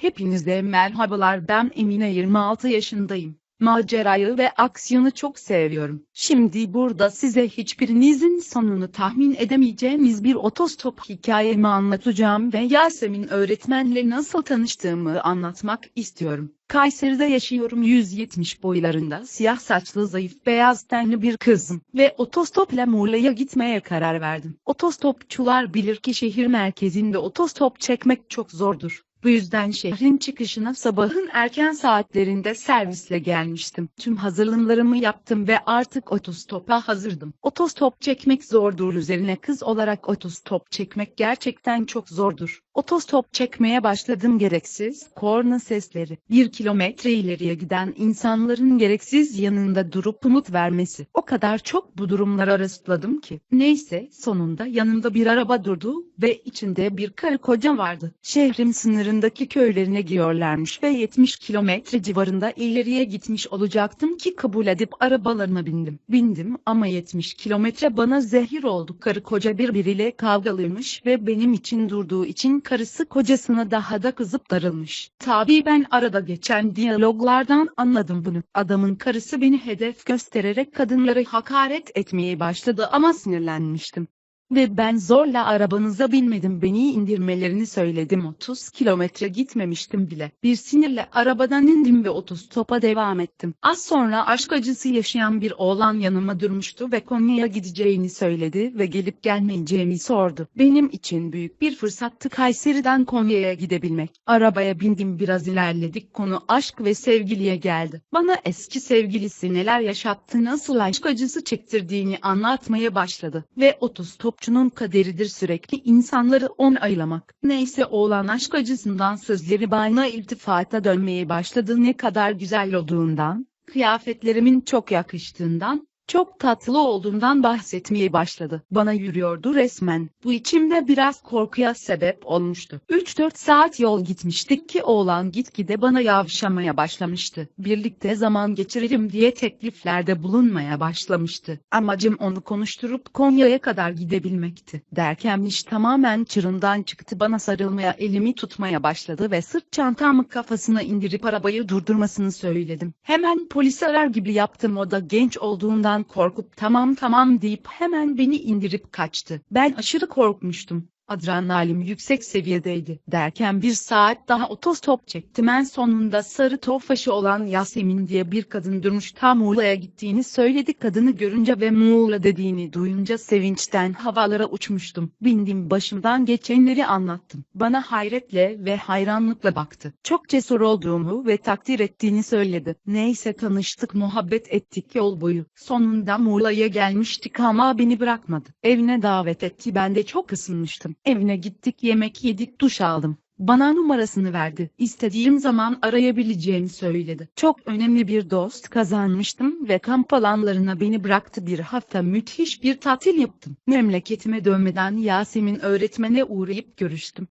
Hepinize merhabalar ben Emine 26 yaşındayım. Macerayı ve aksiyonu çok seviyorum. Şimdi burada size hiçbirinizin sonunu tahmin edemeyeceğiniz bir otostop hikayemi anlatacağım ve Yasemin öğretmenle nasıl tanıştığımı anlatmak istiyorum. Kayseri'de yaşıyorum 170 boylarında siyah saçlı zayıf beyaz tenli bir kızım ve otostopla Muğla'ya gitmeye karar verdim. Otostopçular bilir ki şehir merkezinde otostop çekmek çok zordur. Bu yüzden şehrin çıkışına sabahın erken saatlerinde servisle gelmiştim. Tüm hazırlığımlarımı yaptım ve artık otostopa hazırdım. Otostop çekmek zordur üzerine kız olarak otostop çekmek gerçekten çok zordur. Otostop çekmeye başladım gereksiz korna sesleri. Bir kilometre ileriye giden insanların gereksiz yanında durup umut vermesi. O kadar çok bu durumlara rastladım ki. Neyse sonunda yanımda bir araba durdu ve içinde bir karı koca vardı. Şehrin sınırındaki köylerine gidiyorlarmış ve 70 kilometre civarında ileriye gitmiş olacaktım ki kabul edip arabalarına bindim. Bindim ama 70 kilometre bana zehir oldu. Karı koca birbiriyle kavgalıymış ve benim için durduğu için karısı kocasına daha da kızıp darılmış. Tabii ben arada geçen diyaloglardan anladım bunu. Adamın karısı beni hedef göstererek kadınları hakaret etmeye başladı ama sinirlenmiştim. Ve ben zorla arabanıza binmedim beni indirmelerini söyledim 30 kilometre gitmemiştim bile. Bir sinirle arabadan indim ve otostopa devam ettim. Az sonra aşk acısı yaşayan bir oğlan yanıma durmuştu ve Konya'ya gideceğini söyledi ve gelip gelmeyeceğimi sordu. Benim için büyük bir fırsattı Kayseri'den Konya'ya gidebilmek. Arabaya bindim biraz ilerledik konu aşk ve sevgiliye geldi. Bana eski sevgilisi neler yaşattı nasıl aşk acısı çektirdiğini anlatmaya başladı. Ve otostop topçunun kaderidir sürekli insanları onaylamak. Neyse oğlan aşk acısından sözleri bana iltifata dönmeye başladı ne kadar güzel olduğundan, kıyafetlerimin çok yakıştığından, çok tatlı olduğundan bahsetmeye başladı. Bana yürüyordu resmen. Bu içimde biraz korkuya sebep olmuştu. 3-4 saat yol gitmiştik ki oğlan gitgide bana yavşamaya başlamıştı. Birlikte zaman geçirelim diye tekliflerde bulunmaya başlamıştı. Amacım onu konuşturup Konya'ya kadar gidebilmekti. Derken iş tamamen çırından çıktı bana sarılmaya elimi tutmaya başladı ve sırt çantamı kafasına indirip arabayı durdurmasını söyledim. Hemen polisi arar gibi yaptım o da genç olduğundan korkup tamam tamam deyip hemen beni indirip kaçtı. Ben aşırı korkmuştum. Adrenalin yüksek seviyedeydi. Derken bir saat daha otostop çektim. En sonunda sarı tofaşı olan Yasemin diye bir kadın durmuş tam Muğla'ya gittiğini söyledi. Kadını görünce ve Muğla dediğini duyunca sevinçten havalara uçmuştum. Bindim başımdan geçenleri anlattım. Bana hayretle ve hayranlıkla baktı. Çok cesur olduğumu ve takdir ettiğini söyledi. Neyse tanıştık muhabbet ettik yol boyu. Sonunda Muğla'ya gelmiştik ama beni bırakmadı. Evine davet etti ben de çok ısınmıştım. Evine gittik yemek yedik duş aldım. Bana numarasını verdi. İstediğim zaman arayabileceğini söyledi. Çok önemli bir dost kazanmıştım ve kamp alanlarına beni bıraktı bir hafta müthiş bir tatil yaptım. Memleketime dönmeden Yasemin öğretmene uğrayıp görüştüm.